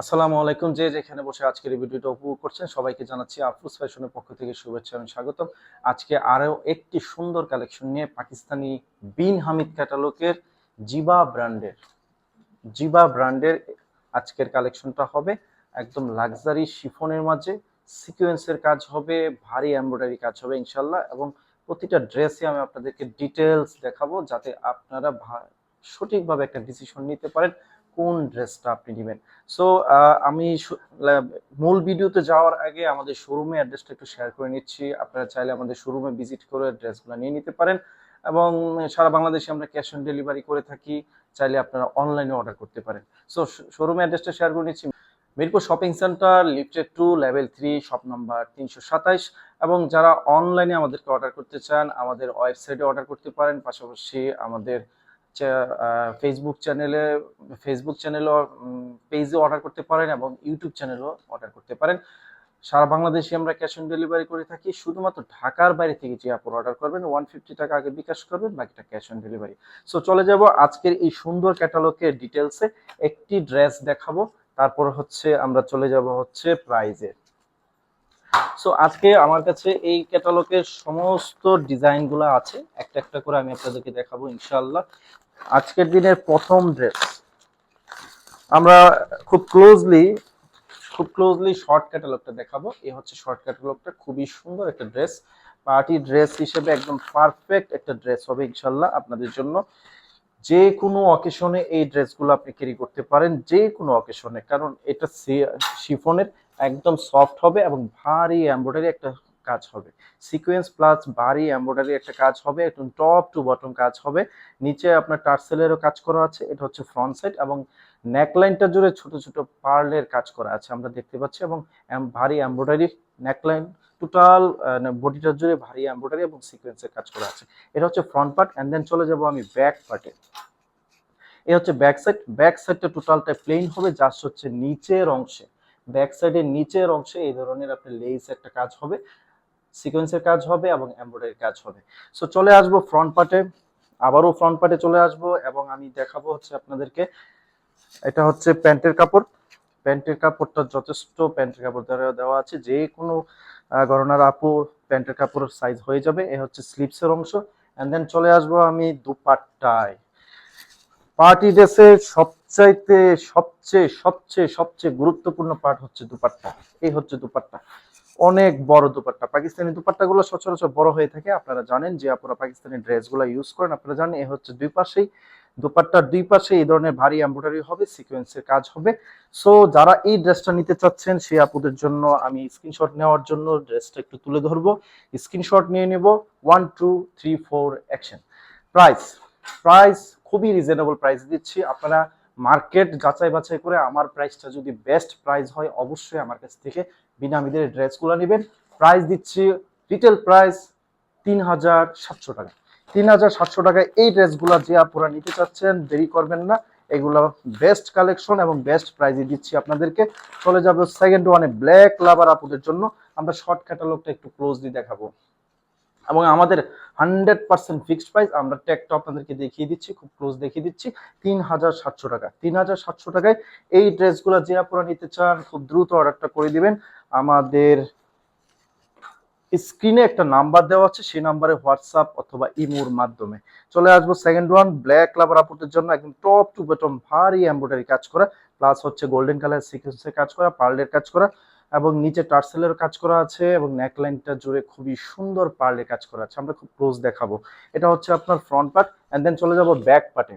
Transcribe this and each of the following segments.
আসসালামু আলাইকুম যে যেখানে বসে আজকের এই ভিডিওটা উপভোগ করছেন, সবাইকে জানাচ্ছি আফরুজ ফ্যাশনের পক্ষ থেকে শুভেচ্ছা এবং স্বাগতম। আজকে আরও একটি সুন্দর কালেকশন নিয়ে পাকিস্তানি বিন হামিদ ক্যাটালগের জিবা ব্র্যান্ডের জিবা ব্র্যান্ডের আজকের কালেকশনটা হবে একদম লাক্সারি শিফনের মাঝে। সিকোয়েন্সের কাজ হবে, ভারী এমব্রয়ডারি কাজ হবে ইনশাল্লাহ এবং প্রতিটা ড্রেসে আমি আপনাদেরকে ডিটেলস দেখাবো যাতে আপনারা সঠিকভাবে একটা ডিসিশন নিতে পারেন। কোন ড্রেসটা আপনি নেবেন? সো আমি মূল ভিডিওতে যাওয়ার আগে আমাদের শোরুমে অ্যাড্রেসটা একটু শেয়ার করে নিচ্ছি। আপনারা চাইলে আমাদের শোরুমে ভিজিট করে ড্রেসগুলো নিয়ে নিতে পারেন। এবং সারা বাংলাদেশে আমরা ক্যাশ অন ডেলিভারি করে থাকি। চাইলে আপনারা অনলাইনে অর্ডার করতে পারেন। সো শোরুমে অ্যাড্রেসটা শেয়ার করে নিচ্ছি। Mirpur shopping centre lifted two level three shop number তিনশো সাতাইশ। এবং যারা অনলাইনে আমাদেরকে অর্ডার করতে চান, আমাদের ওয়েবসাইটে অর্ডার করতে পারেন। পাশাপাশি আমাদের ফেসবুক চ্যানেলে ফেসবুক চ্যানেলও পেজে অর্ডার করতে পারেন এবং ইউটিউব চ্যানেলও অর্ডার করতে পারেন। সারা বাংলাদেশে আমরা ক্যাশ অন ডেলিভারি করে থাকি, শুধুমাত্র ঢাকার বাইরে থেকে যে আপনি অর্ডার করবেন ওয়ান ফিফটি টাকা আগে বিকাশ করবেন, বাকিটা ক্যাশ অন ডেলিভারি সো চলে যাব আজকের এই সুন্দর ক্যাটালগের ডিটেলসে একটি ড্রেস দেখাবো, তারপর হচ্ছে আমরা চলে যাব হচ্ছে প্রাইজে সো আজকে আমার কাছে এই ক্যাটালগের সমস্ত ডিজাইনগুলো আছে। একটা একটা করে আমি আপনাদেরকে দেখাবো ইনশাআল্লাহ। আজকের দিনের প্রথম ড্রেস আমরা খুব ক্লোজলি খুব ক্লোজলি শর্ট ক্যাটালগটা দেখাবো। এই হচ্ছে শর্ট ক্যাটালগটা খুবই সুন্দর একটা ড্রেস পার্টি ড্রেস হিসেবে একদম পারফেক্ট একটা ড্রেস হবে ইনশাল্লাহ আপনাদের জন্য। যে কোনো অকেশনে এই ড্রেসগুলো আপনি ক্যারি করতে পারেন, যে কোনো অকেশনে কারণ এটা শিফনের একদম সফট হবে এবং ভারী এমব্রয়ডারি একটা কাজ হবে। সিকোয়েন্স প্লাস ভারী এমব্রয়ডারি একটা কাজ হবে, একদম টপ টু বটম কাজ হবে। নিচে আপনার টার্সেলেরও কাজ করা আছে, এটা হচ্ছে ফ্রন্ট সাইড এবং নেকলাইনটা জুড়ে ছোট ছোট পার্লের কাজ করা আছে আমরা দেখতে পাচ্ছি এবং ভারী এমব্রয়ডারি নেকলাইন টোটাল বডিটা জুড়ে ভারী এমব্রয়ডারি এবং সিকোয়েন্সের কাজ করা আছে। এটা হচ্ছে ফ্রন্ট পার্ট অ্যান্ড দেন চলে যাব আমি ব্যাক পার্টে এই হচ্ছে ব্যাক সাইড ব্যাক সাইডটা টোটালটা প্লেন হবে জাস্ট হচ্ছে নিচের অংশে। ব্যাক সাইডের নিচের অংশে এই ধরনের আপনার লেস একটা কাজ হবে সিকোয়েন্সের কাজ হবে এবং এমব্রয়ডারি কাজ হবে। সো চলে আসব ফ্রন্ট পার্টে আবারও ফ্রন্ট পার্টে চলে আসব এবং আমি দেখাবো হচ্ছে আপনাদেরকে, এটা হচ্ছে প্যান্টের কাপড়। প্যান্টের কাপড়টা যথেষ্ট প্যান্টের কাপড় দ্বারা দেওয়া আছে, যে কোনো গরনার আপু প্যান্টের কাপড়ের সাইজ হয়ে যাবে, এ হচ্ছে স্লিপসের অংশ। অ্যান্ড দেন চলে আসব আমি দুপাট্টায়। পার্টি ড্রেসের সবচাইতে সবচেয়ে সবচেয়ে সবচেয়ে গুরুত্বপূর্ণ পার্ট হচ্ছে দুপাট্টা। এই হচ্ছে দুপাট্টা। অনেক বড় দুপাট্টা। পাকিস্তানি দুপাট্টাগুলো সচরাচর বড় হয়ে থাকে। আপনারা জানেন যে আপনারা পাকিস্তানি ড্রেসগুলো ইউজ করেন। আপনারা জানেন এ হচ্ছে দুই পাশেই। দুপাট্টার দুই পাশে এই ধরনের ভারী এমব্রয়ডারি হবে সিকোয়েন্সের কাজ হবে। সো যারা এই ড্রেসটা নিতে চাচ্ছেন সেই আপুদের জন্য আমি স্ক্রিনশট নেওয়ার জন্য ড্রেসটা একটু তুলে ধরবো। স্ক্রিনশট নিয়ে নেব। One two three four action price price খুবই রিজনেবল প্রাইস দিচ্ছি। আপনারা মার্কেট যাচাই বাছাই করে আমার প্রাইসটা যদি বেস্ট প্রাইস হয়, অবশ্যই আমার কাছ থেকে বিনামিদের ড্রেসগুলো নেবেন। প্রাইস দিচ্ছি রিটেল প্রাইস তিন হাজার সাতশো টাকা। তিন হাজার সাতশো টাকায় এই ড্রেসগুলো যে আপনারা নিতে চাচ্ছেন, দেরি করবেন না। এগুলো বেস্ট কালেকশন এবং বেস্ট প্রাইজে দিচ্ছি আপনাদেরকে। চলে যাব সেকেন্ড ওয়ানে ব্ল্যাক লাভার আপুদের জন্য। আমরা শর্ট ক্যাটালগটা একটু ক্লোজলি দেখাবো। এবং আমাদের হান্ড্রেড পার্সেন্ট ফিক্সড প্রাইস আমরা ট্যাগটা আপনাদেরকে দেখিয়ে দিচ্ছি, খুব ক্লোজ দেখিয়ে দিচ্ছি। তিন হাজার সাতশো টাকা। তিন হাজার সাতশো টাকায় এই ড্রেসগুলো যে আপনারা নিতে চান, খুব দ্রুত অর্ডারটা করে দিবেন। আমাদের স্ক্রিনে একটা নাম্বার দেওয়া আছে, সেই নাম্বারে হোয়াটসঅ্যাপ অথবা ইমোর মাধ্যমে। চলে আসব সেকেন্ড ওয়ান, ব্ল্যাক লাভার আপুদের জন্য, একদম টপ টু বটম, ভারী এমব্রয়ডারি কাজ করা। প্লাস হচ্ছে গোল্ডেন কালার সিকোয়েন্সের কাজ করা, পার্লের কাজ করা। এবং নিচে টার্সেলের কাজ করা আছে এবং নেকলাইনটা জুড়ে খুবই সুন্দর পার্লে কাজ করা আছে। আমরা খুব ক্লোজ দেখাবো। এটা হচ্ছে আপনার ফ্রন্ট পার্ট অ্যান্ড দেন চলে যাব ব্যাক পার্টে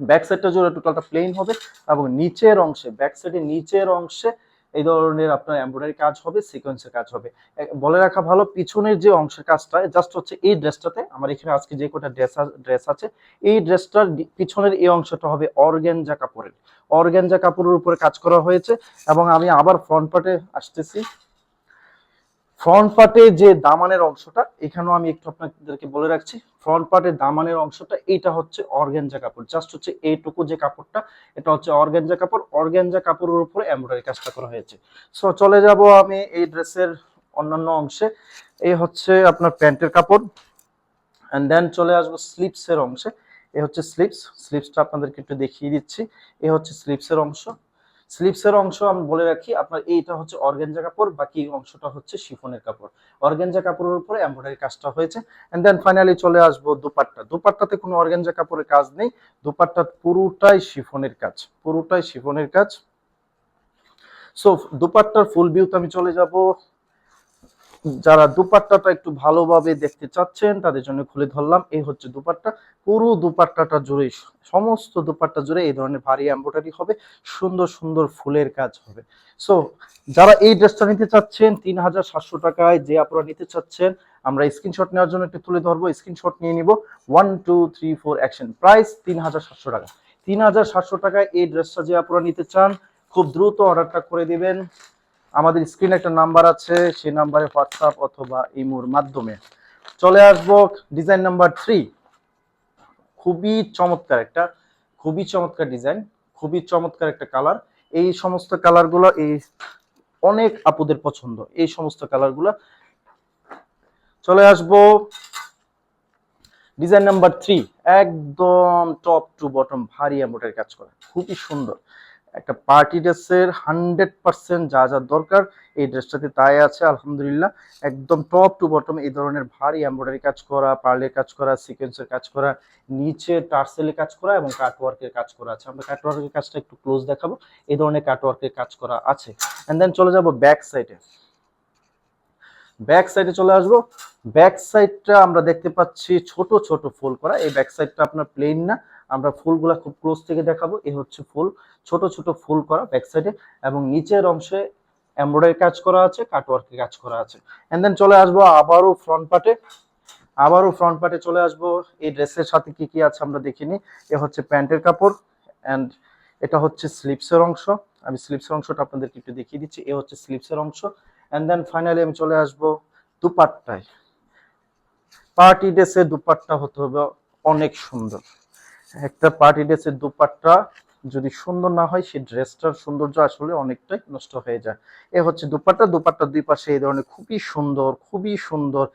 ব্যাক সাইডটা জুড়ে টোটালটা প্লেন হবে এবং নিচের অংশে ব্যাক সাইডের নিচের অংশে এই ধরনের আপনার এমব্রয়ডারি কাজ হবে সিকোয়েন্সের কাজ হবে। বলে রাখা ভালো, পিছনের যে অংশের কাজটা জাস্ট হচ্ছে এই ড্রেসটাতে আমার এখানে আজকে যে কটা ড্রেস ড্রেস আছে, এই ড্রেসটার পিছনের এই অংশটা হবে অর্গ্যানজা কাপড়ের অর্গ্যানজা কাপড়ের উপরে কাজ করা হয়েছে এবং আমি আবার ফ্রন্ট পার্টে আসতেছি। ফ্রন্ট পার্টে যে দামানের অংশটা, এখানেও আমি একটু আপনাদেরকে বলে রাখছি। ফ্রন্ট পার্টের দামানের অংশটা, এইটা হচ্ছে অর্গ্যানজা কাপড়। জাস্ট হচ্ছে এইটুকু যে কাপড়টা, এটা হচ্ছে অর্গ্যানজা কাপড়। অর্গ্যানজা কাপড়ের উপরে এমব্রয়ডারি কাজটা করা হয়েছে। সো চলে যাব আমি এই ড্রেসের অন্যান্য অংশে। এই হচ্ছে আপনার প্যান্টের কাপড়। অ্যান্ড দেন চলে আসব স্লিপসের অংশে। এ হচ্ছে স্লিপস স্লিপসটা আপনাদেরকে একটু দেখিয়ে দিচ্ছি। এ হচ্ছে স্লিপসের অংশ। স্লিপসের অংশ আমি বলে রাখি, আপনার এইটা হচ্ছে অর্গেঞ্জা কাপড়, বাকি অংশটা হচ্ছে শিফনের কাপড়। অর্গেঞ্জা কাপড়ের উপরে এমব্রয়ডারি কাজটা হয়েছে। এন্ড দেন ফাইনালি চলে আসব দুপাট্টা। দুপাট্টাতে কোনো অর্গেঞ্জা কাপড়ের কাজ নেই। দুপাট্টা পুরোটাই শিফনের কাজ, পুরোটাই শিফনের কাজ। সো দুপাট্টার ফুল ভিউতে আমি চলে যাব। যারা দুপাট্টাটা একটু ভালোভাবে দেখতে চাচ্ছেন, তাদের জন্য খুলে ধরলাম। এই হচ্ছে দুপাট্টা। পুরো দুপাট্টাটা জুড়ে, সমস্ত দুপাট্টা জুড়ে এই ধরনের ভারী এমব্রয়ডারি হবে। সুন্দর সুন্দর ফুলের কাজ হবে। সো যারা এই ড্রেসটা নিতে চাচ্ছেন তিন হাজার সাতশো টাকায় যে আপনারা নিতে চাচ্ছেন, আমরা স্ক্রিনশট নেওয়ার জন্য একটু তুলে ধরবো। স্ক্রিনশট নিয়ে নিব। One two three four action price তিন হাজার সাতশো টাকা। তিন হাজার সাতশো টাকায় এই ড্রেসটা যে আপনারা নিতে চান, খুব দ্রুত অর্ডারটা করে দিবেন। আমাদের স্ক্রিনে একটা নাম্বার আছে, সেই নাম্বারে হোয়াটসঅ্যাপ অথবা ইমোর মাধ্যমে। চলে আসব ডিজাইন নাম্বার থ্রি খুবই চমৎকার একটা, খুবই চমৎকার ডিজাইন খুবই চমৎকার একটা কালার এই সমস্ত কালারগুলো এই অনেক আপুদের পছন্দ, এই সমস্ত কালারগুলো চলে আসব ডিজাইন নাম্বার থ্রি একদম টপ টু বটম ভারী এমব্রয়ডারি কাজ করা, খুবই সুন্দর। একটা পার্টি ড্রেসের হান্ড্রেড পার্সেন্ট যা যা দরকার, এই ড্রেসটাতে তাই আছে, আলহামদুলিল্লাহ। একদম টপ টু বটম এই ধরনের ভারী এমব্রয়ডারি কাজ করা পার্লের কাজ করা সিকোয়েন্সের কাজ করা, নিচে টার্সেলের কাজ করা এবং কাটওয়ার্কের কাজ করা আছে। আমরা কাটওয়ার্কের কাজটা একটু ক্লোজ দেখাবো। এই ধরনের কাটওয়ার্কের কাজ করা আছে। অ্যান্ড দেন চলে যাব ব্যাক সাইডে ব্যাক সাইডে চলে আসব। ব্যাক সাইডটা আমরা দেখতে পাচ্ছি ছোট ছোট ফুল করা। এই ব্যাক সাইডটা আপনার প্লেন না। আমরা ফুলগুলা খুব ক্লোজ থেকে দেখাবো। এই হচ্ছে ফুল। ছোট ছোট ফুল করা ব্যাক সাইডে এবং নিচের অংশে এমব্রয়ডারি কাজ করা আছে কাটওয়ার্কে কাজ করা আছে। এন্ড দেন চলে আসব আবারও ফ্রন্ট পার্টে আবারও ফ্রন্ট পার্টে চলে আসব। এই ড্রেসের সাথে কি কি আছে আমরা দেখিনি। এ হচ্ছে প্যান্টের কাপড় অ্যান্ড এটা হচ্ছে স্লিপসের অংশ। আমি স্লিপসের অংশটা আপনাদেরকে একটু দেখিয়ে দিচ্ছি। এ হচ্ছে স্লিপসের অংশ। অ্যান্ড দেন ফাইনালি আমি চলে আসব দুপাট্টায়। পার্টি ড্রেসের দুপাট্টা হতে হবে অনেক সুন্দর। একটা পার্টি ড্রেসের দুপাট্টা যদি সুন্দর না হয়, সেই ড্রেসটার সৌন্দর্য আসলে অনেকটাই নষ্ট হয়ে যায়। এ হচ্ছে দুপাট্টা দুপাট্টার দুই পাশে এই ধরনের খুবই সুন্দর খুবই সুন্দর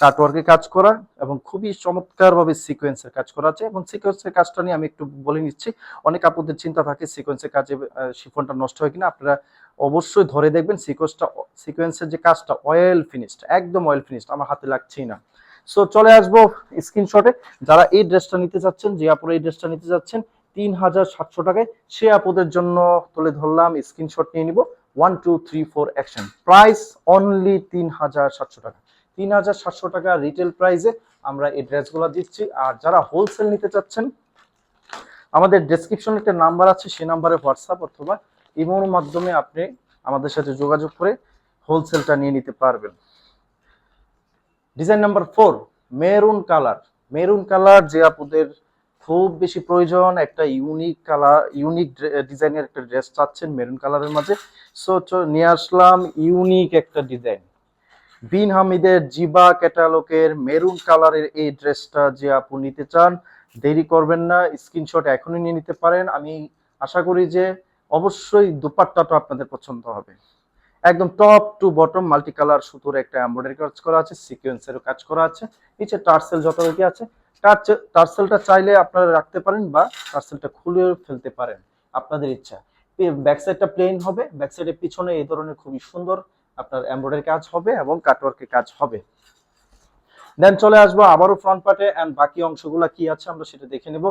কাটওয়ার্কে কাজ করা এবং খুবই চমৎকারভাবে সিকোয়েন্সের কাজ করা আছে এবং সিকোয়েন্সের কাজটা নিয়ে আমি একটু বলে নিচ্ছি। অনেক আপুদের চিন্তা থাকে সিকোয়েন্সের কাজে শিফনটা নষ্ট হয় কিনা। আপনারা অবশ্যই ধরে দেখবেন সিকোয়েন্সটা সিকোয়েন্সের যে কাজটা অয়েল ফিনিশড একদম অয়েল ফিনিশড আমার হাতে লাগছেই না। সো চলে আসব স্ক্রিনশটে যারা এই ড্রেসটা নিতে চাচ্ছেন, যে আপুরা এই ড্রেসটা নিতে চাচ্ছেন, তিন হাজার সাতশো টাকায় সে আপুদের জন্য তুলে ধরলাম স্ক্রিনশট নিয়ে নিব। One two three four action price only তিন হাজার সাতশো টাকা। তিন হাজার সাতশো টাকা রিটেল প্রাইসে আমরা এই ড্রেসগুলো দিচ্ছি। আর যারা হোলসেল নিতে চাচ্ছেন, আমাদের ডেসক্রিপশনে একটা নাম্বার আছে সেই নাম্বারে হোয়াটসঅ্যাপ অথবা ইমোর মাধ্যমে আপনি আমাদের সাথে যোগাযোগ করে হোলসেলটা নিয়ে নিতে পারবেন। Design number four maroon colour maroon colour যে আপুদের খুব বেশি প্রয়োজন, একটা ইউনিক কালার ইউনিক ডিজাইনের একটা ড্রেস চাচ্ছেন মেরুন কালারের মাঝে। সো নিয়ে আসলাম ইউনিক একটা ডিজাইন বিন হামিদের জিবা ক্যাটালগের মেরুন কালারের এই ড্রেসটা যে আপু নিতে চান, দেরি করবেন না স্ক্রিনশট এখনই নিয়ে নিতে পারেন। আমি আশা করি যে অবশ্যই দুপাট্টাটা আপনাদের পছন্দ হবে। একদম top to bottom multi colour সুতোর একটা এমব্রয়ডারি কাজ করা আছে সিকোয়েন্সেরও কাজ করা আছে। নিচে টার্সেল যথারীতি আছে। টার্সেলটা চাইলে আপনারা রাখতে পারেন বা টার্সেলটা খুলে ফেলতে পারেন আপনাদের ইচ্ছা। ব্যাক সাইডটা প্লেন হবে। ব্যাক সাইডের পিছনে এই ধরনের খুবই সুন্দর আপনার এমব্রয়ডারি কাজ হবে এবং কাটওয়ার্কের কাজ হবে। দেন চলে আসব আবারও ফ্রন্ট পার্টে অ্যান্ড বাকি অংশগুলো কি আছে আমরা সেটা দেখে নেব।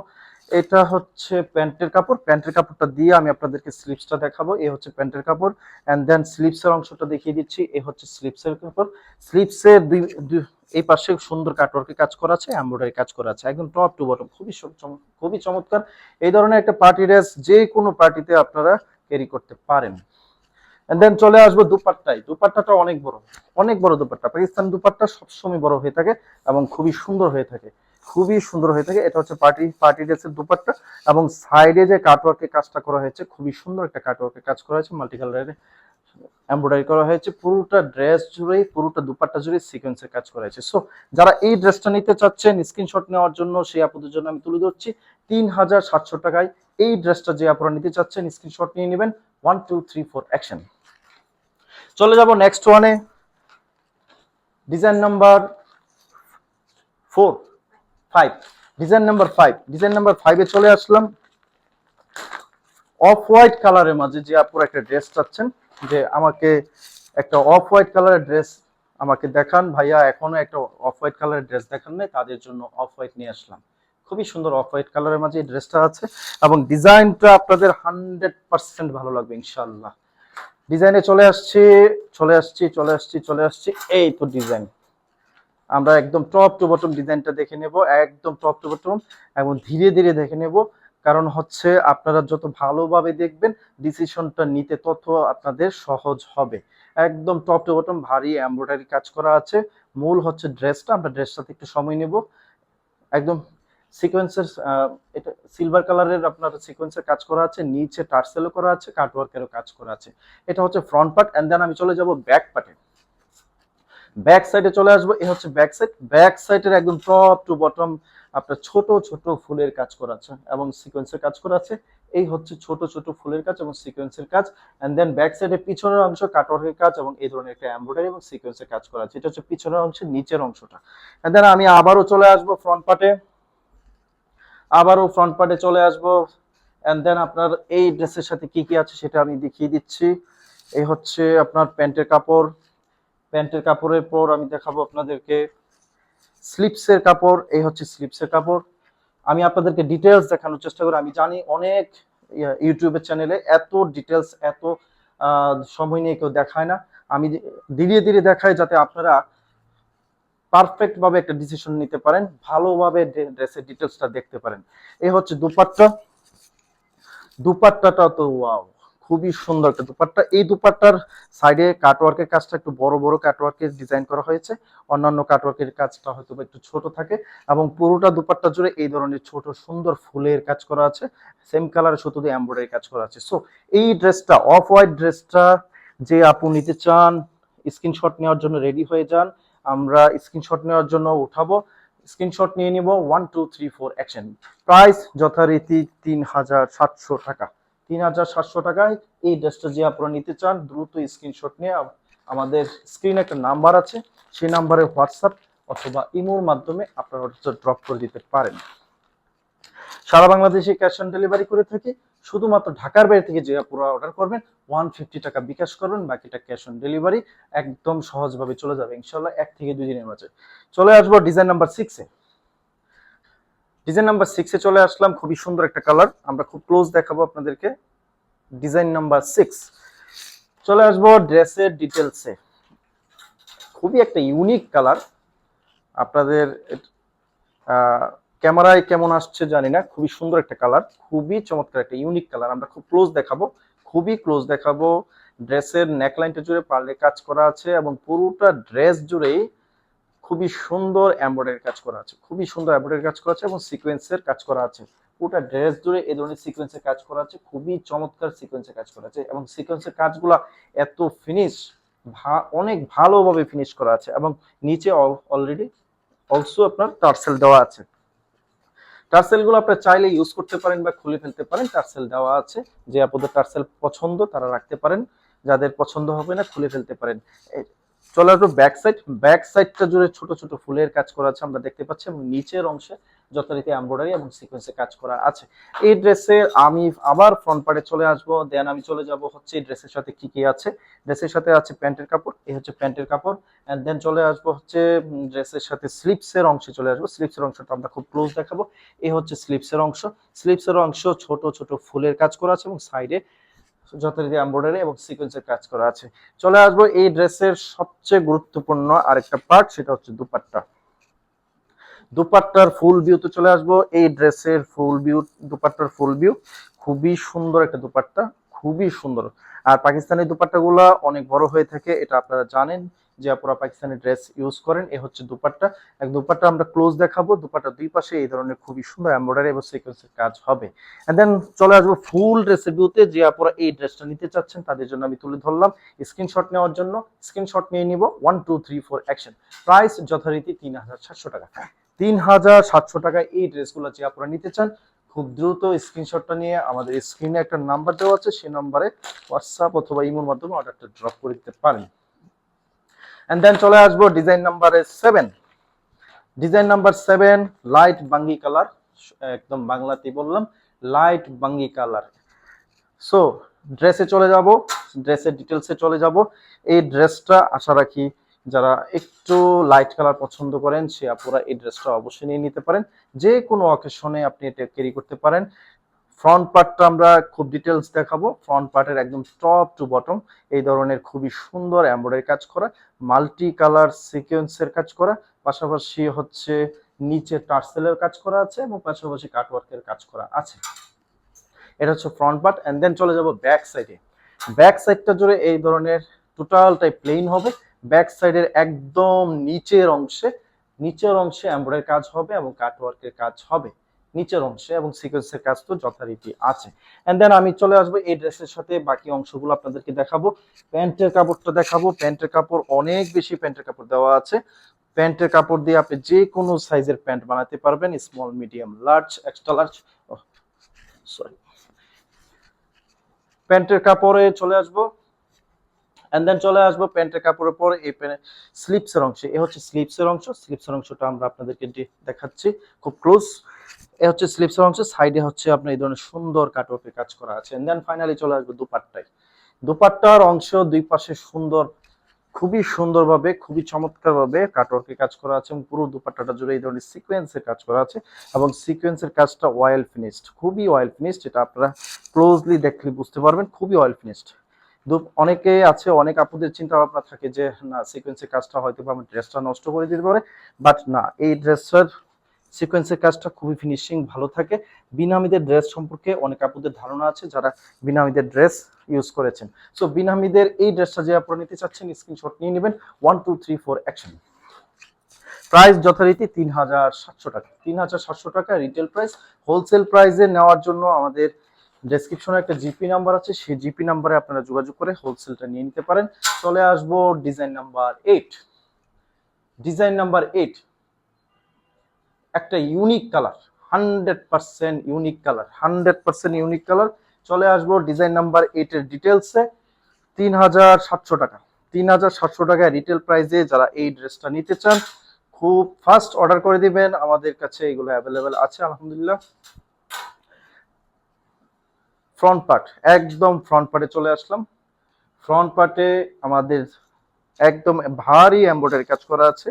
এটা হচ্ছে প্যান্টের কাপড়। প্যান্টের কাপড়টা দিয়ে আমি আপনাদেরকে স্লিপসটা দেখাবো। এ হচ্ছে প্যান্টের কাপড়। এন্ড দেন স্লিপসের অংশটা দেখিয়ে দিচ্ছি। এ হচ্ছে স্লিপসের কাপড়। স্লিপসের দুই- এই পাশে সুন্দর কাটওয়ার্কে কাজ করা আছে, এমব্রয়ডারি কাজ করা আছে। একদম টপ টু বটম খুবই খুবই চমৎকার। এই ধরনের একটা পার্টি ড্রেস যে কোনো পার্টিতে আপনারা ক্যারি করতে পারেন। দেন চলে আসব দুপাট্টায়। দুপাট্টাটা অনেক বড়। অনেক বড় দুপাট্টা। পাকিস্তান দুপাট্টা সবসময় বড় হয়ে থাকে এবং খুবই সুন্দর হয়ে থাকে। খুবই সুন্দর হয়ে থাকে। এটা হচ্ছে পার্টি পার্টি ড্রেসের দুপাট্টা এবং সাইডে যে কাটওয়ার্কের কাজটা করা হয়েছে, খুবই সুন্দর একটা কাটওয়ার্কের কাজ করা হয়েছে। মাল্টি কালারের এমব্রয়ডারি করা হয়েছে। পুরোটা ড্রেস জুড়েই, পুরোটা দুপাট্টা জুড়ে সিকোয়েন্সের কাজ করা হয়েছে। সো যারা এই ড্রেসটা নিতে চাচ্ছেন স্ক্রিনশট নেওয়ার জন্য সেই আপুদের জন্য আমি তুলে ধরছি। তিন হাজার সাতশো টাকায় এই ড্রেসটা যে আপনারা নিতে চাচ্ছেন স্ক্রিনশট নিয়ে নেবেন। One two three four action চলে যাব নেক্সট ওয়ানে design number four five design number five design number ফাইভে চলে আসলাম। অফ হোয়াইট কালারের মাঝে যে আপুরা একটা ড্রেস চাচ্ছেন, যে আমাকে একটা অফ হোয়াইট কালারের ড্রেস আমাকে দেখান। ভাইয়া, এখনও একটা অফ হোয়াইট কালারের ড্রেস দেখান নাই, তাদের জন্য অফ হোয়াইট নিয়ে আসলাম। খুবই সুন্দর অফ হোয়াইট কালারের মাঝে এই ড্রেসটা আছে এবং ডিজাইনটা আপনাদের হান্ড্রেড পার্সেন্ট ভালো লাগবে ইনশাল্লাহ ডিজাইনে চলে আসছি চলে আসছি চলে আসছি চলে আসছি। এই তো ডিজাইন। আমরা একদম টপ টু বটম ডিজাইনটা দেখে নেব, একদম টপ টু বটম এবং ধীরে ধীরে দেখে নেব। কারণ হচ্ছে আপনারা যত ভালোভাবে দেখবেন ডিসিশনটা নিতে তত আপনাদের সহজ হবে। একদম টপ টু বটম ভারী এমব্রয়ডারি কাজ করা আছে। মূল হচ্ছে ড্রেসটা আমরা ড্রেসটাতে একটু সময় নেব। একদম সিকোয়েন্সের এটা সিলভার কালারের আপনার সিকোয়েন্সের কাজ করা আছে, নিচে টার্সেলও করা আছে কাটওয়ার্কেরও কাজ করা আছে। এটা হচ্ছে ফ্রন্ট পার্ট অ্যান্ড দেন আমি চলে যাব ব্যাক পার্টে ব্যাক সাইডে চলে আসব এই হচ্ছে ব্যাক সাইড। ব্যাক সাইডের একদম টপ টু বটম আপনার ছোট ছোট ফুলের কাজ করা আছে এবং সিকোয়েন্সের কাজ করা আছে। এই হচ্ছে ছোট ছোট ফুলের কাজ এবং সিকোয়েন্সের কাজ। এন্ড দেন ব্যাক সাইডের পিছনের অংশ কাটওয়ার্কের কাজ এবং এই ধরনের একটা এমব্রয়ডারি এবং সিকোয়েন্সের কাজ করা আছে। এটা হচ্ছে পিছনের অংশের নিচের অংশটা। এন্ড দেন আমি আবারও চলে আসব ফ্রন্ট পার্টে আবারও ফ্রন্ট পার্টে চলে আসব। এন্ড দেন আপনার এই ড্রেসের সাথে কি কি আছে সেটা আমি দেখিয়ে দিচ্ছি। এই হচ্ছে আপনার প্যান্টের কাপড়। প্যান্টের কাপড়ের পর আমি দেখাবো আপনাদেরকে স্লিপসের কাপড়, এই হচ্ছে স্লিপসের কাপড়। আমি আপনাদেরকে ডিটেলস দেখানোর চেষ্টা করি। আমি জানি অনেক ইউটিউবের চ্যানেলে এত ডিটেলস এত সময় নিয়ে কেউ দেখায় না। আমি ধীরে ধীরে দেখাই যাতে আপনারা পারফেক্ট ভাবে একটা ডিসিশন নিতে পারেন, ভালোভাবে ড্রেসের ডিটেলসটা দেখতে পারেন। এই হচ্ছে দুপাট্টা। দুপাট্টাটা তো ওয়াও খুবই সুন্দর একটা দুপাট্টা। এই দুপাট্টার সাইডে কাটওয়ার্কের কাজটা একটু বড় বড় কাটওয়ার্কের ডিজাইন করা হয়েছে। অন্যান্য কাটওয়ার্কের কাজটা হয়তো একটু ছোট থাকে এবং পুরোটা দুপাট্টা জুড়ে এই ধরনের ছোট সুন্দর ফুলের কাজ করা আছে। সেম কালার শুধু এমব্রয়ডারি কাজ করা আছে। সো এই ড্রেসটা অফ হোয়াইট ড্রেসটা যে আপু নিতে চান স্ক্রিনশট নেওয়ার জন্য রেডি হয়ে যান। আমরা স্ক্রিনশট নেওয়ার জন্য উঠাবো। স্ক্রিনশট নিয়ে নিব। One two three four action price যথারীতি তিন হাজার সাতশো টাকা। তিন হাজার সাতশো টাকায় এই ড্রেসটা যে আপনারা নিতে চান, দ্রুত স্ক্রিনশট নিয়ে আমাদের স্ক্রিনে একটা নাম্বার আছে। সেই নাম্বারে হোয়াটসঅ্যাপ অথবা ইমোর মাধ্যমে আপনারা ড্রপ করে দিতে পারেন। সারা বাংলাদেশে ক্যাশ অন ডেলিভারি করে থাকি। শুধুমাত্র ঢাকার বাইরে থেকে যে পুরো অর্ডার করবেন ওয়ান ফিফটি টাকা বিকাশ করবেন, বাকিটা ক্যাশ অন ডেলিভারি একদম সহজভাবে চলে যাবে। ইনশাল্লাহ এক থেকে দুই দিনের মাঝে। চলে আসব ডিজাইন নাম্বার সিক্সে ডিজাইন নাম্বার সিক্সে চলে আসলাম, খুবই সুন্দর একটা কালার আমরা খুব ক্লোজ দেখাবো আপনাদেরকে। ডিজাইন নাম্বার সিক্স চলে আসব ড্রেসের ডিটেলসে খুবই একটা ইউনিক কালার আপনাদের ক্যামেরায় কেমন আসছে জানি না। খুবই সুন্দর একটা কালার খুবই চমৎকার একটা ইউনিক কালার আমরা খুব ক্লোজ দেখাবো। খুবই ক্লোজ দেখাবো। ড্রেসের নেকলাইনটা জুড়ে পার্লে কাজ করা আছে এবং পুরোটা ড্রেস জুড়েই খুবই সুন্দর এমব্রয়ডারি কাজ করা আছে। খুবই সুন্দর এমব্রয়ডারি কাজ করা আছে এবং সিকোয়েন্সের কাজ করা আছে। পুরোটা ড্রেস জুড়ে এই ধরনের সিকোয়েন্সের কাজ করা আছে। খুবই চমৎকার সিকোয়েন্সের কাজ করা আছে এবং সিকোয়েন্সের কাজগুলো এত ফিনিশ অনেক ভালোভাবে ফিনিশ করা আছে এবং নিচে অলরেডি অলসো আপনার টার্সেল দেওয়া আছে। টার্সেলগুলো আপনার চাইলে ইউজ করতে পারেন বা খুলে ফেলতে পারেন। টার্সেল দেওয়া আছে। যে আপনাদের টার্সেল পছন্দ তারা রাখতে পারেন। যাদের পছন্দ হবে না, খুলে ফেলতে পারেন। চলে আসব ব্যাক সাইড ব্যাক সাইডটা জুড়ে ছোট ছোট ফুলের কাজ করা আছে, আমরা দেখতে পাচ্ছি, এবং নিচের অংশে যথারীতি এমব্রয়ডারি এবং সিকোয়েন্সে কাজ করা আছে। এই ড্রেসে আমি আবার ফ্রন্ট পার্টে চলে আসব দেন আমি চলে যাব হচ্ছে এই ড্রেসের সাথে কি কি আছে। ড্রেসের সাথে আছে প্যান্টের কাপড়, এই হচ্ছে প্যান্টের কাপড় এন্ড দেন চলে আসব হচ্ছে ড্রেসের সাথে স্লিপসের অংশে চলে আসব। স্লিপসের অংশটা আমরা খুব ক্লোজ দেখাবো। এই হচ্ছে স্লিপসের অংশ। স্লিপসের অংশ ছোট ছোট ফুলের কাজ করা আছে, এবং সাইডে যথারীতি এমব্রয়ডারি এবং সিকোয়েন্সের কাজ করা আছে। চলে আসব এই ড্রেসের সবচেয়ে গুরুত্বপূর্ণ আরেকটা পার্ট সেটা হচ্ছে দুপাট্টা। দুপাট্টার ফুল ভিউ ভিউতে চলে আসব। এই ড্রেসের ফুল ভিউ দুপাট্টার ফুল ভিউ খুবই সুন্দর একটা দুপাট্টা, খুবই সুন্দর। আর পাকিস্তানি দুপাট্টাগুলো অনেক বড় হয়ে থাকে, এটা আপনারা জানেন। যে আপনারা পাকিস্তানি ড্রেস ইউজ করেন, এ হচ্ছে দুপাট্টা। এক দুপাট্টা আমরা ক্লোজ দেখাবো, দুপাট্টা দুই পাশে এই ধরনের খুবই সুন্দর এমব্রয়ডারি এবং সিকোয়েন্সের কাজ হবে। এন্ড দেন চলে আসব ফুল ড্রেসের ভিউতে যে আপনারা এই ড্রেসটা নিতে চাচ্ছেন, তাদের জন্য আমি তুলে ধরলাম। স্ক্রিনশট নেওয়ার জন্য স্ক্রিনশট নিয়ে নিব one two three four action price যথারীতি তিন হাজার সাতশো টাকা। তিন হাজার সাতশো টাকায় এই ড্রেসগুলো যে আপনারা নিতে চান, খুব দ্রুত স্ক্রিনশটটা নিয়ে আমাদের স্ক্রিনে একটা নাম্বার দেওয়া আছে সেই নাম্বারে হোয়াটসঅ্যাপ অথবা ইমোর মাধ্যমে অর্ডারটা ড্রপ করে দিতে পারেন। এন্ড দেন চলে আসব ডিজাইন নাম্বারে seven design number seven light বাঙ্গি কালার একদম বাংলাতেই বললাম লাইট বাঙ্গি কালার সো ড্রেসে চলে যাব ড্রেসের ডিটেলসে চলে যাব। এই ড্রেসটা আশা রাখি যারা একটু লাইট কালার পছন্দ করেন, সে আপনারা এই ড্রেসটা অবশ্যই নিয়ে নিতে পারেন। যে কোনো অকেশনে আপনি এটা ক্যারি করতে পারেন। ফ্রন্ট পার্টটা আমরা খুব ডিটেলস দেখাবো। ফ্রন্ট পার্টের একদম টপ টু বটম এই ধরনের খুবই সুন্দর এমব্রয়ডারি কাজ করা মাল্টি কালার সিকোয়েন্সের কাজ করা, পাশাপাশি হচ্ছে নিচে টার্সেলের কাজ করা আছে এবং পাশাপাশি কাটওয়ার্কের কাজ করা আছে। এটা হচ্ছে ফ্রন্ট পার্ট এন্ড দেন চলে যাব ব্যাক সাইডে ব্যাক সাইডটা জুড়ে এই ধরনের টোটালটাই প্লেন হবে। ব্যাক সাইডের একদম নিচের অংশে নিচের অংশে এমব্রয়ডারি কাজ হবে এবং কাটওয়ার্কের কাজ হবে। নিচের অংশে এবং সিকোয়েন্সের কাজ তো যথারীতি আছে। এন্ড দেন আমি চলে আসব এই ড্রেসের সাথে, বাকি অংশগুলো আপনাদেরকে দেখাবো। প্যান্টের কাপড়টা দেখাবো। প্যান্টের কাপড় অনেক বেশি প্যান্টের কাপড় দেওয়া আছে। প্যান্টের কাপড় দিয়ে আপনি যে কোনো সাইজের প্যান্ট বানাতে পারবেন small medium large extra large sorry প্যান্টের কাপড়ে চলে আসব। এন্ড দেন চলে আসব প্যান্টের কাপড়ের পর এই স্লিপসের অংশে। এ হচ্ছে স্লিপসের অংশ। স্লিপসের অংশটা আমরা আপনাদেরকে দেখাচ্ছি। খুব ক্লোজ এ হচ্ছে স্লিপসের অংশ সাইডে হচ্ছে আপনার এই ধরনের সুন্দর কাটওয়ার্কের কাজ করা আছে। দেন ফাইনালি চলে আসবে দুপাট্টায়। দুপাট্টার অংশ দুই পাশে সুন্দর, খুবই সুন্দরভাবে, খুবই চমৎকারভাবে কাটওয়ার্কের কাজ করা আছে এবং পুরো দুপাট্টাটা জুড়ে এই ধরনের সিকোয়েন্সের কাজ করা আছে এবং সিকোয়েন্সের কাজটা অয়েল ফিনিশড খুবই অয়েল ফিনিশড এটা আপনারা ক্লোজলি দেখলে বুঝতে পারবেন, খুবই অয়েল ফিনিশড অনেকে আছে, অনেক আপুদের চিন্তা ভাবনা থাকে যে, না সিকোয়েন্সের কাজটা হয়তো আমার ড্রেসটা নষ্ট করে দিতে পারে। বাট না, এই ড্রেসটার সিকোয়েন্সের কাজটা খুবই ফিনিশিং ভালো থাকে। বিনামিদের ড্রেস সম্পর্কে অনেক আপুদের ধারণা আছে যারা বিনামিদের ড্রেস ইউজ করেছেন। সো বিনামিদের এই ড্রেসটা যে আপনারা নিতে চাচ্ছেন স্ক্রিনশট নিয়ে নেবেন। One two three four action price যথারীতি তিন হাজার সাতশো টাকা। তিন হাজার সাতশো টাকা রিটেল প্রাইস হোলসেল প্রাইসে নেওয়ার জন্য আমাদের ডেসক্রিপশনে একটা জিপি নাম্বার আছে। সেই জিপি নাম্বারে আপনারা যোগাযোগ করে হোলসেলটা নিয়ে নিতে পারেন। চলে আসব design number eight design number eight একটা unique colour hundred percent unique colour hundred percent unique colour চলে আসব ডিজাইন নাম্বার এইটের ডিটেলসে তিন হাজার সাতশো টাকা। তিন হাজার সাতশো টাকায় রিটেল প্রাইসে যারা এই ড্রেসটা নিতে চান, খুব ফাস্ট অর্ডার করে দিবেন। আমাদের কাছে এগুলো অ্যাভেলেবেল আছে, আলহামদুলিল্লাহ। ফ্রন্ট পার্ট একদম ফ্রন্ট পার্টে চলে আসলাম। ফ্রন্ট পার্টে আমাদের একদম ভারী এমব্রয়ডারি কাজ করা আছে।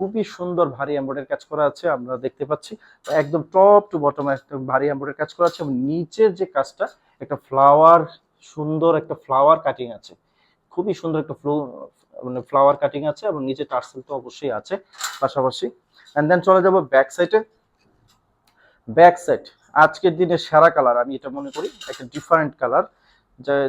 খুবই সুন্দর ভারী এমব্রয়ডারি কাজ করা আছে, আমরা দেখতে পাচ্ছি। একদম টপ টু বটম একটা ভারী এমব্রয়ডারি কাজ করা আছে এবং নিচের যে কাজটা, একটা ফ্লাওয়ার সুন্দর একটা ফ্লাওয়ার কাটিং আছে। খুবই সুন্দর একটা ফ্লো মানে ফ্লাওয়ার কাটিং আছে এবং নিচে টার্সেল তো অবশ্যই আছে পাশাপাশি। এন্ড দেন চলে যাব ব্যাক সাইডে ব্যাক সাইড আজকের দিনে সেরা কালার আমি এটা মনে করি, একটা ডিফারেন্ট কালার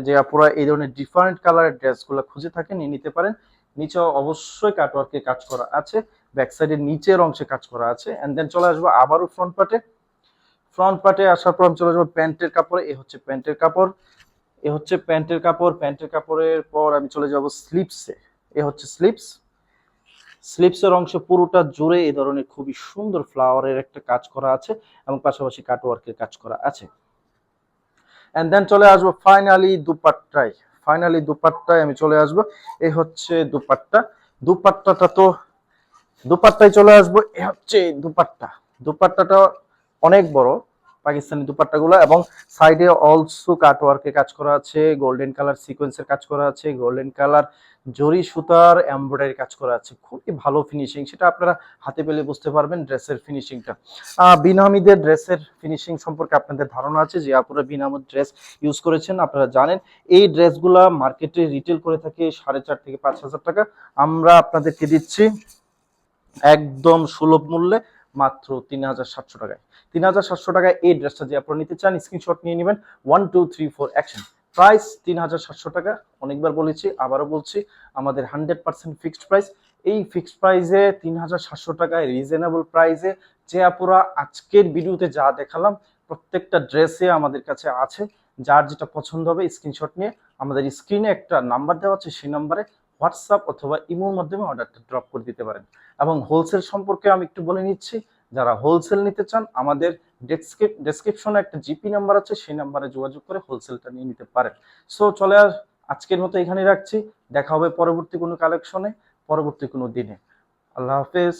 যে আপুরা এই ধরনের ডিফারেন্ট কালারের ড্রেসগুলো খুঁজে থাকেন, নিয়ে নিতে পারেন। নিচে অবশ্যই কাটওয়ার্কে কাজ করা আছে। ব্যাক সাইডের নিচের অংশে কাজ করা আছে এন্ড দেন চলে আসব আবারও ফ্রন্ট পার্টে ফ্রন্ট পার্টে আসার পর আমি চলে যাব প্যান্টের কাপড়ে, এ হচ্ছে প্যান্টের কাপড়, এ হচ্ছে প্যান্টের কাপড়, প্যান্টের কাপড়ের পর আমি চলে যাব স্লিপসে এ হচ্ছে স্লিপস স্লিপসের অংশ পুরোটা জুড়ে এই ধরনের খুবই সুন্দর ফ্লাওয়ারের একটা কাজ করা আছে, এবং পাশাপাশি কাটওয়ার্কের কাজ করা আছে। এন্ড দেন চলে আসব ফাইনালি দুপাট্টায়। ফাইনালি দুপাট্টায় আমি চলে আসব এই হচ্ছে দুপাট্টা। দুপাট্টাটা তো দুপাট্টায় চলে আসব, এ হচ্ছে দুপাট্টা। দুপাট্টাটা অনেক বড়, পাকিস্তানি দুপাট্টাগুলো, এবং সাইডে অলসো কাটওয়ার্কে কাজ করা আছে, গোল্ডেন কালার সিকোয়েন্সের কাজ করা আছে, গোল্ডেন কালার জরি সুতার এমব্রয়ডারি কাজ করা আছে। খুবই ভালো ফিনিশিং সেটা আপনারা হাতে পেলে বুঝতে পারবেন ড্রেসের ফিনিশিংটা বিনামিদের ড্রেসের ফিনিশিং সম্পর্কে আপনাদের ধারণা আছে, যে আপনারা বিনামদ ড্রেস ইউজ করেছেন, আপনারা জানেন। এই ড্রেসগুলা মার্কেটে রিটেল করে থাকে সাড়ে চার থেকে পাঁচ হাজার টাকা। আমরা আপনাদেরকে দিচ্ছি একদম সুলভ মূল্যে মাত্র তিন হাজার সাতশো টাকায়। তিন হাজার সাতশো টাকায় এই ড্রেসটা যে আপনারা নিতে চান স্ক্রিনশট নিয়ে নেবেন। One two three four action price তিন হাজার সাতশো টাকা। অনেকবার বলেছি, আবারও বলছি, আমাদের হান্ড্রেড পার্সেন্ট ফিক্সড প্রাইস এই ফিক্সড প্রাইসে তিন হাজার সাতশো টাকায় রিজনেবল প্রাইসে যে আপুরা আজকের ভিডিওতে যা দেখালাম, প্রত্যেকটা ড্রেসে আমাদের কাছে আছে। যার যেটা পছন্দ হবে স্ক্রিনশট নিয়ে আমাদের স্ক্রিনে একটা নাম্বার দেওয়া আছে, সেই নাম্বারে হোয়াটসঅ্যাপ অথবা ইমোর মাধ্যমে অর্ডারটা ড্রপ করে দিতে পারেন। এবং হোলসেল সম্পর্কে আমি একটু বলে নিচ্ছি, যারা হোলসেল নিতে চান, আমাদের ডেসক্রিপশনে একটা জিপি নাম্বার আছে, সেই নাম্বারে যোগাযোগ করে হোলসেলটা নিয়ে নিতে পারেন। সো চলে আর আজকের মতো এখানে রাখছি। দেখা হবে পরবর্তী কোনো কালেকশনে পরবর্তী কোনো দিনে। আল্লাহ হাফেজ।